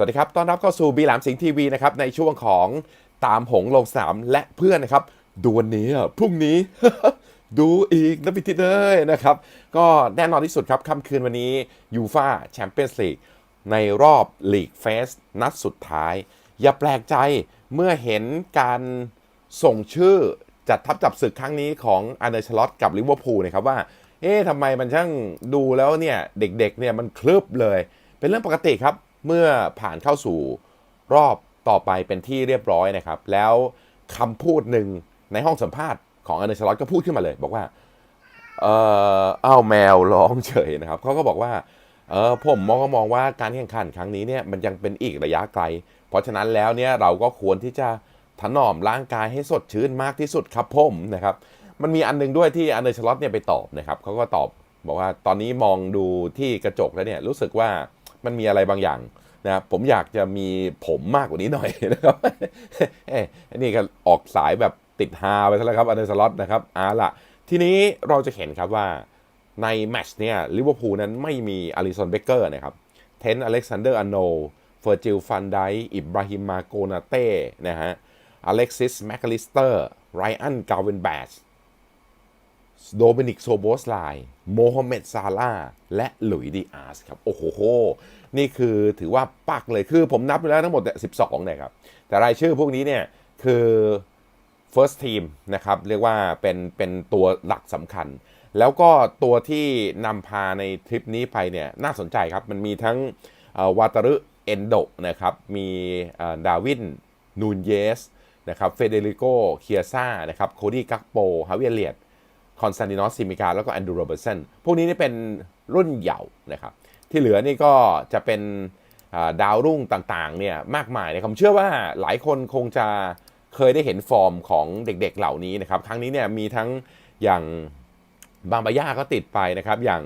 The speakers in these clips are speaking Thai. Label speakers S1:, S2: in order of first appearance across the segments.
S1: สวัสดีครับ ต้อนรับเข้าสู่บีหลามสิงห์ทีวีนะครับ ในช่วงของตามหงลงสามและเพื่อนนะครับ ดูวันนี้พรุ่งนี้ ดูอีกนะพิธีเด้ยนะครับ ก็แน่นอนที่สุดครับค่ำคืนวันนี้ยูฟาแชมเปี้ยนส์ลีกในรอบลีกเฟสนัดสุดท้าย อย่าแปลกใจเมื่อเห็นการส่งชื่อจัดทัพจับศึกครั้งนี้ของอาร์ชลอตกับลิเวอร์พูลนะครับว่า เอ๊ะทำไมมันช่างดูแล้วเนี่ยเด็กๆเนี่ยมันคลืบเลย เป็นเรื่องปกติครับ เมื่อผ่านเข้าสู่รอบต่อไปเป็นที่เรียบร้อยนะครับ แล้วคำพูดหนึ่งในห้องสัมภาษณ์ของอาร์เนชลอตก็พูดขึ้นมาเลย บอกว่า เอออ้าวแมวร้องเฉยนะครับเขาก็บอกว่าเออผมมองก็มองว่าการแข่งขันครั้งนี้เนี่ยมันยังเป็นอีกระยะไกล เพราะฉะนั้นแล้วเนี่ยเราก็ควรที่จะถนอมร่างกายให้สดชื่นมากที่สุดครับผมนะครับ มันมีอันหนึงด้วยที่อันเดอร์ชลอตเนี่ยไปตอบนะครับเขาก็ตอบบอกว่าตอนนี้มองดูที่กระจกแล้วเนี่ยรู้สึกว่ามันมีอะไรบางอย่าง นะครับผมอยากจะมีผมมากกว่านี้หน่อยนะครับเอ้ยนนี้ก็ออกสายแบบติดฮาไปซะแล้วครับอันเดอร์ชลอตนะครับอาล่ะ ทีนี้เราจะเห็นครับว่าในแมตช์เนี่ยลิเวอร์พูลนั้นไม่มีอลิสันเบเกอร์นะครับเทนอเล็กซานเดอร์อโนเฟอร์จิลฟันไดอิบราฮิมมาโกนาเต้นะฮะอเล็กซิสแมคคาลิสเตอร์ไรอันกาเวนแบช โดมินิกโซโบสไลโมฮัมเหม็ดซาลาและหลุยดีอาร์สครับ โอ้โห นี่คือถือว่าปักเลยคือผมนับไปแล้วทั้งหมด 12เนี่ยครับ แต่รายชื่อพวกนี้เนี่ย คือ first team นะครับ เรียกว่าเป็นเป็นตัวหลักสำคัญ แล้วก็ตัวที่นำพาในทริปนี้ไปเนี่ย น่าสนใจครับ มันมีทั้งวาตารุเอนโดนะครับ มีดาวินนูนเยสนะครับเฟเดริโกเคียซ่านะครับโคดี้กักโปฮาวิเอเลียต คอนสแตนตินอสซิมิกาแล้วก็แอนดูโรเบอร์สันพวกนี้นี่เป็นรุ่นเยาว์นะครับ ที่เหลือนี่ก็จะเป็นดาวรุ่งต่างๆเนี่ยมากมายนะผมเชื่อว่าหลายคนคงจะเคยได้เห็นฟอร์มของเด็กๆเหล่านี้นะครับ ครั้งนี้เนี่ยมีทั้งอย่างบางบาย่าก็ติดไปนะครับ อย่าง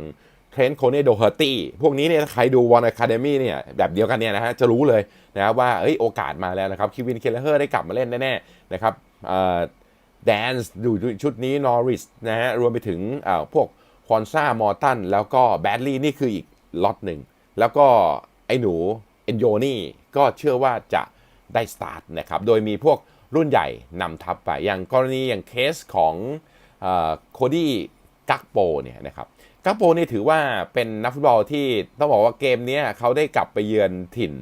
S1: เทรนโคเนโดเฮอร์ตี้พวกนี้เนี่ยใครดูวอนอะคาเดมี่เนี่ยแบบเดียวกันเนี่ยนะฮะจะรู้เลยนะว่าเอ้ยโอกาสมาแล้วนะครับคิวินเคลเฮอร์ได้กลับมาเล่นแน่ๆนะครับ แดนส์ดูชุดนี้นอริสนะฮะรวมไปถึงพวกควอนซ่ามอร์ตันแล้วก็แบดลี่นี่คืออีกล็อตหนึ่ง แล้วก็ไอ้หนูเอนโยนี่ก็เชื่อว่าจะได้สตาร์ทนะครับ โดยมีพวกรุ่นใหญ่นำทัพไป อย่างกรณีอย่างเคสของโคดี้กักโปเนี่ยนะครับกักโปนี่ถือว่าเป็นนักฟุตบอลที่ต้องบอกว่าเกมนี้เขาได้กลับไปเยือนถิ่น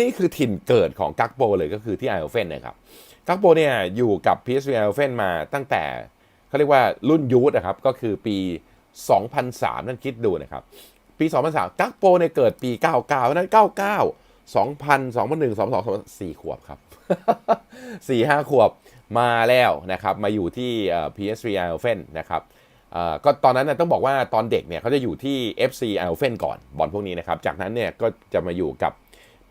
S1: นี่คือถิ่นเกิดของกักโปเลยก็คือที่ไอโอเฟนนะครับกักโปเนี่ยอยู่กับ PSV ไอโอเฟนมาตั้งแต่เขาเรียกว่ารุ่นยูทนะครับก็คือปี 2003 นั่นคิดดูนะครับ ปี 2003 กักโปเนี่ยเกิดปี 99 นั้น 99 2000 2001 2002 2004ขวบครับ 4 5 ขวบมาแล้วนะครับ มาอยู่ที่ PSV Eindhoven นะครับก็ตอนนั้นนะต้องบอกว่าตอนเด็กเนี่ยเขาจะอยู่ที่ FC Eindhoven ก่อนบอลพวกนี้นะครับ จากนั้นเนี่ยก็จะมาอยู่กับ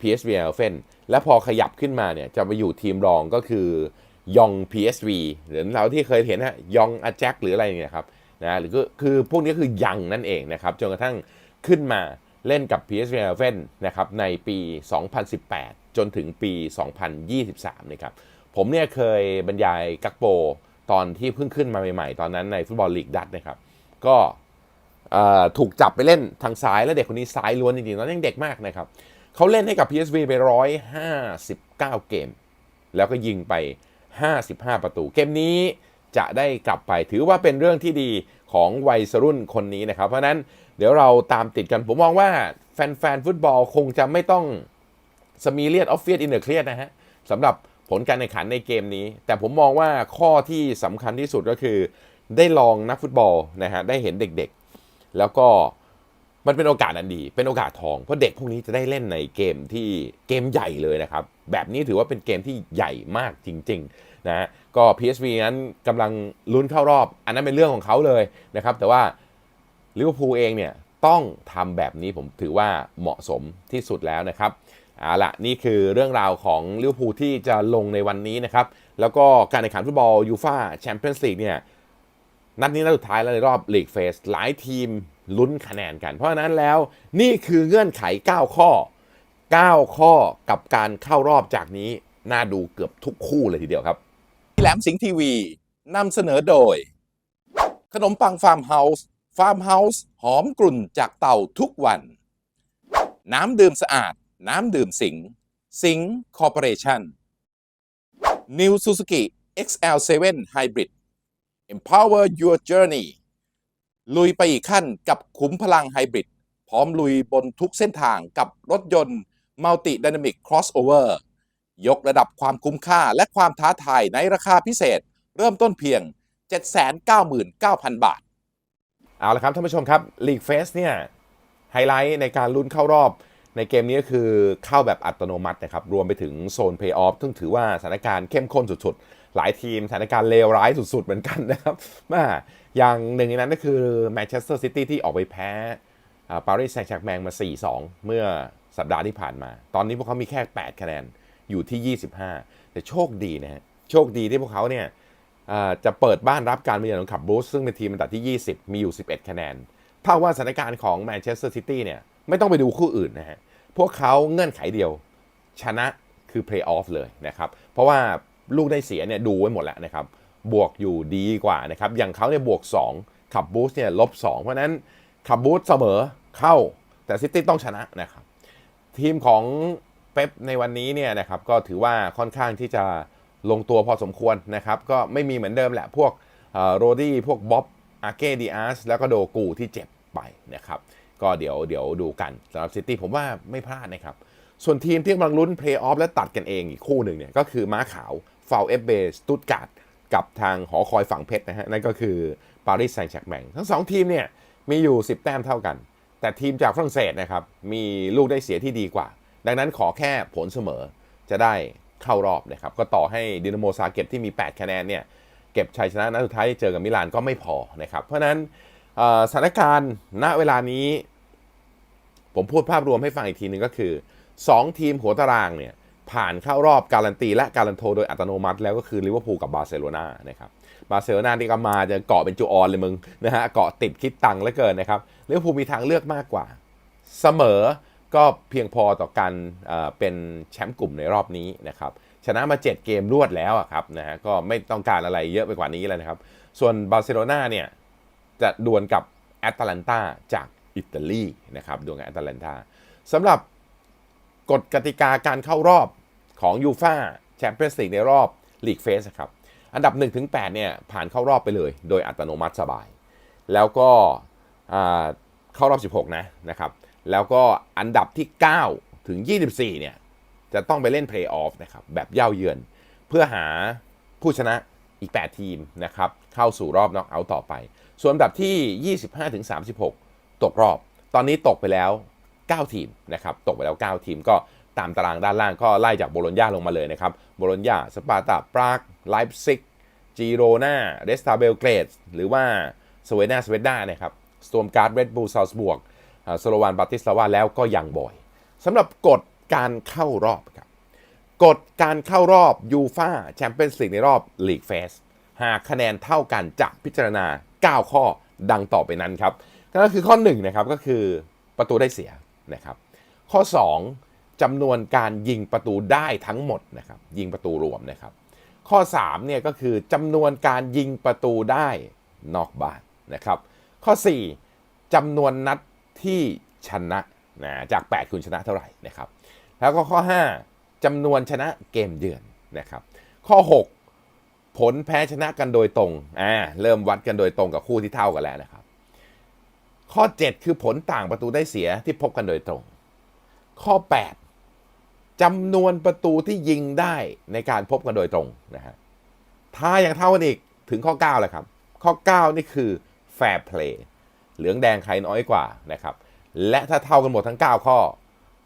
S1: PSV Eindhoven และพอขยับขึ้นมาเนี่ยจะมาอยู่ทีมรองก็คือยอง PSV หรือเราที่เคยเห็นนะยองอาแจ็คหรืออะไรเนี่ยครับนะหรือก็คือพวกนี้คือยังนั่นเองนะครับจนกระทั่งขึ้นมาเล่นกับ PSV Eindhoven นะครับในปี 2018 จนถึงปี 2023นะครับผมเนี่ยเคยบรรยายกักโปตอนที่เพิ่งขึ้นมาใหม่ๆ ตอนนั้นในฟุตบอลลีกดัตนะครับก็ถูกจับไปเล่นทางซ้ายแล้วเด็กคนนี้ซ้ายล้วนจริงๆตอนนั้นยังเด็กมากนะครับ เขาเล่นให้กับ PSV ไป 159 เกม แล้วก็ยิงไป 55 ประตู เกมนี้จะได้กลับไปถือว่าเป็นเรื่องที่ดีของวัยรุ่นคนนี้นะครับ เพราะนั้นเดี๋ยวเราตามติดกัน ผมมองว่าแฟนๆฟุตบอลคงจะไม่ต้องสมีเลียดออฟเฟียดอินเดอร์เครียดนะฮะสำหรับผลการแข่งขันในเกมนี้ แต่ผมมองว่าข้อที่สำคัญที่สุดก็คือ ได้ลองนักฟุตบอลนะฮะได้เห็นเด็กๆ แล้วก็ มันเป็นโอกาสอันดี เป็นโอกาสทองเพราะเด็กพวกนี้จะได้เล่นในเกมที่เกมใหญ่เลยนะครับ แบบนี้ถือว่าเป็นเกมที่ใหญ่มากจริง ๆนะฮะก็ PSV นั้นกำลังลุ้นเข้ารอบ อันนั้นเป็นเรื่องของเขาเลยนะครับ แต่ว่าลิเวอร์พูลเองเนี่ยต้องทำแบบนี้ผมถือว่าเหมาะสมที่สุดแล้วนะครับเอาละนี่คือเรื่องราวของลิเวอร์พูลที่จะลงในวันนี้นะครับ แล้วก็การแข่งขันฟุตบอลยูฟ่าแชมเปี้ยนส์ลีกเนี่ยนัดนี้นัดสุดท้ายแล้วในรอบลีกเฟสหลายทีม ลุ้นคะแนนกัน เพราะฉะนั้นแล้วนี่คือเงื่อนไข 9 ข้อ 9 ข้อกับการเข้ารอบจากนี้ น่าดูเกือบทุกคู่เลยทีเดียวครับ
S2: แหลมสิงห์ทีวีนำเสนอโดย ขนมปังฟาร์มเฮาส์ฟาร์มเฮาส์หอมกลุ่นจากเต่าทุกวัน น้ำดื่มสะอาด น้ำดื่มสิงสิงคอร์ปอเรชั่น New Suzuki XL7 Hybrid Empower your journey ลุยไปอีกขั้นกับขุมพลังไฮบริดพร้อมลุยบนทุกเส้นทางกับรถยนต์ Multi Dynamic Crossover ยกระดับความคุ้มค่าและความท้าทายในราคาพิเศษ เริ่มต้นเพียง 799,000 บาท
S1: เอาละครับท่านผู้ชมครับ League Face เนี่ยไฮไลท์ในการลุ้นเข้ารอบในเกมนี้ก็คือเข้าแบบอัตโนมัตินะครับ รวมไปถึงโซนเพย์ออฟซึ่งถือว่าสถานการณ์เข้มข้นสุดๆ หลายทีมสถานการณ์เลวร้ายสุดๆ เหมือนกันนะครับมา อย่างหนึ่งในนั้นก็คือแมนเชสเตอร์ซิตี้ที่ออกไปแพ้ปารีสแซงต์แชร์แมงมา 4-2 เมื่อสัปดาห์ที่ผ่านมา ตอนนี้พวกเขามีแค่ 8 คะแนน อยู่ที่ 25 แต่โชคดีนะฮะ โชคดีที่พวกเขาเนี่ยจะเปิดบ้านรับการมาเยือนของขับบรูซซึ่งเป็นทีมอันดับที่ 20 มีอยู่ 11 คะแนนเท่าว่าสถานการณ์ของแมนเชสเตอร์ซิตี้เนี่ย ไม่ต้องไปดูคู่อื่นนะฮะ พวกเขาเงื่อนไขเดียว ชนะคือเพลย์ออฟเลยนะครับ เพราะว่าลูกได้เสียเนี่ยดูไว้หมดแล้วนะครับ บวกอยู่ดีกว่านะครับ อย่างเขาเนี่ยบวก 2 ขับบูสเนี่ยลบ 2 เพราะนั้นขับบูสเสมอเข้า แต่ซิตี้ต้องชนะนะครับ ทีมของเป๊ปในวันนี้เนี่ยนะครับก็ถือว่าค่อนข้างที่จะลงตัวพอสมควรนะครับ ก็ไม่มีเหมือนเดิมแหละพวกโรดี้พวกบ๊อบอาเกดิอาสแล้วก็โดกูที่เจ็บไปนะครับ ก็เดี๋ยวเดี๋ยวดูกันสำหรับซิตี้ผมว่าไม่พลาดนะครับ ส่วนทีมที่กำลังลุ้นเพลย์ออฟและตัดกันเองอีกคู่หนึ่งเนี่ยก็คือม้าขาวฟาวเอฟเบสตุตการ์ด กับทางหอคอยฝั่งเพชรนะฮะนั่นก็คือปารีสแซงต์แชร์แมงทั้งสองทีมเนี่ยมีอยู่ 10 แต้มเท่ากัน แต่ทีมจากฝรั่งเศสนะครับมีลูกได้เสียที่ดีกว่า ดังนั้นขอแค่ผลเสมอจะได้เข้ารอบนะครับก็ต่อให้ดินาโมซาเก็บที่มี 8 คะแนนเนี่ยเก็บชัยชนะนัดสุดท้ายที่เจอกับมิลานก็ไม่พอนะครับเพราะนั้นสถานการณ์ณเวลานี้ ผมพูดภาพรวมให้ฟังอีกทีหนึงก็คือ 2 ทีมหัวตารางเนี่ย ผ่านเข้ารอบการันตี และการันโทโดยอัตโนมัติ แล้วก็คือลิเวอร์พูลกับบาร์เซโลนานะครับบาร์เซโลนาที่ก็มาจะเกาะเป็นจูออนเลยมึงนะฮะเกาะติดคิดตังค์เหลือเกินนะครับลิเวอร์พูลมีทางเลือกมากกว่า เสมอก็เพียงพอต่อการเป็นแชมป์กลุ่มในรอบนี้นะครับชนะมา 7 เกมรวดแล้วอะครับนะฮะก็ไม่ต้องการอะไรเยอะไปกว่านี้แล้วนะครับ ส่วนบาร์เซโลนาเนี่ยจะดวลกับแอตแลนตาจากอิตาลีนะครับดวลกับแอตแลนตาสำหรับ กฎกติกาการเข้ารอบของยูฟาแชมเปี้ยนส์ลีกในรอบลีกเฟสครับ อันดับ1-8เนี่ยผ่านเข้ารอบไปเลย โดยอัตโนมัติสบาย แล้วก็เข้ารอบ 16 นะนะครับ แล้วก็อันดับที่ 9 ถึง 24 เนี่ยจะต้องไปเล่นเพลย์ออฟนะครับแบบเย่าเยือน เพื่อหาผู้ชนะอีก 8 ทีมนะครับเข้าสู่รอบน็อกเอาท์ต่อไป ส่วนอันดับที่ 25ถึง36 ตกรอบ ตอนนี้ตกไปแล้ว 9 ทีมนะครับตกไปแล้ว 9 ทีมก็ตามตารางด้านล่างก็ไล่จากโบโลญญาลงมาเลยนะครับโบโลญญาสปาร์ตาปรากไลป์ซิกจีโรนาเรสตาเบลเกรดหรือว่าสเวนาสเวด้านะครับสโตมการ์ดเรดบูลซาวส์บวกสโลวานบาติสลาวาแล้วก็ยังบอยสำหรับกฎการเข้ารอบครับกฎการเข้ารอบยูฟาแชมเปี้ยนส์ลีกในรอบลีกเฟสหากคะแนนเท่ากันจะพิจารณา 9 ข้อดังต่อไปนั้นครับก็คือข้อ1นะครับก็คือประตูได้เสีย นะครับข้อ 2จำนวนการยิงประตูได้ทั้งหมดนะครับยิงประตูรวมนะครับ ข้อ3เนี่ยก็คือจำนวนการยิงประตูได้นอกบ้านนะครับ ข้อ 4จำนวนนัดที่ชนะนะจาก 8 คุณชนะเท่าไหร่นะครับ แล้วก็ข้อ 5จำนวนชนะเกมเยือนนะครับ ข้อ 6 ผลแพ้ชนะกันโดยตรงอ่าเริ่มวัดกันโดยตรงกับคู่ที่เท่ากันแล้วนะครับ ข้อ 7 คือผลต่างประตูได้เสียที่พบกันโดยตรง ข้อ 8จำนวนประตูที่ยิงได้ในการพบกันโดยตรงนะฮะถ้ายังเท่ากันอีกถึงข้อ9แล้วครับ ข้อ 9 นี่คือแฟร์เพลย์เหลืองแดงใครน้อยกว่านะครับ และถ้าเท่ากันหมดทั้ง 9 ข้อ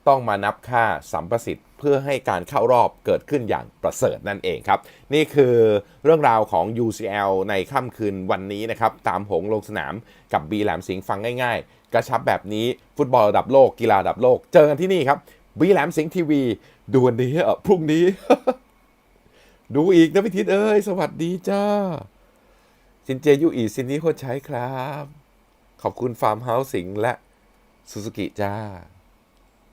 S1: ต้องมานับค่าสัมประสิทธิ์ เพื่อให้การเข้ารอบเกิดขึ้นอย่างประเสริฐนั่นเองครับ นี่คือเรื่องราวของ UCL ในค่ำคืนวันนี้นะครับ ตามหงลงสนามกับบีแหลมสิงห์ฟังง่ายๆ กระชับแบบนี้ฟุตบอลระดับโลกกีฬาระดับโลก เจอกันที่นี่ครับบีแหลมสิงห์ทีวีดูวันนี้พรุ่งนี้ ดูอีกนะพิทิศเอ้ยสวัสดีจ้าสินเจยุอีซินนี้โคตรใช้ครับ ขอบคุณฟาร์มเฮาส์สิงห์และซูซูกิจ้า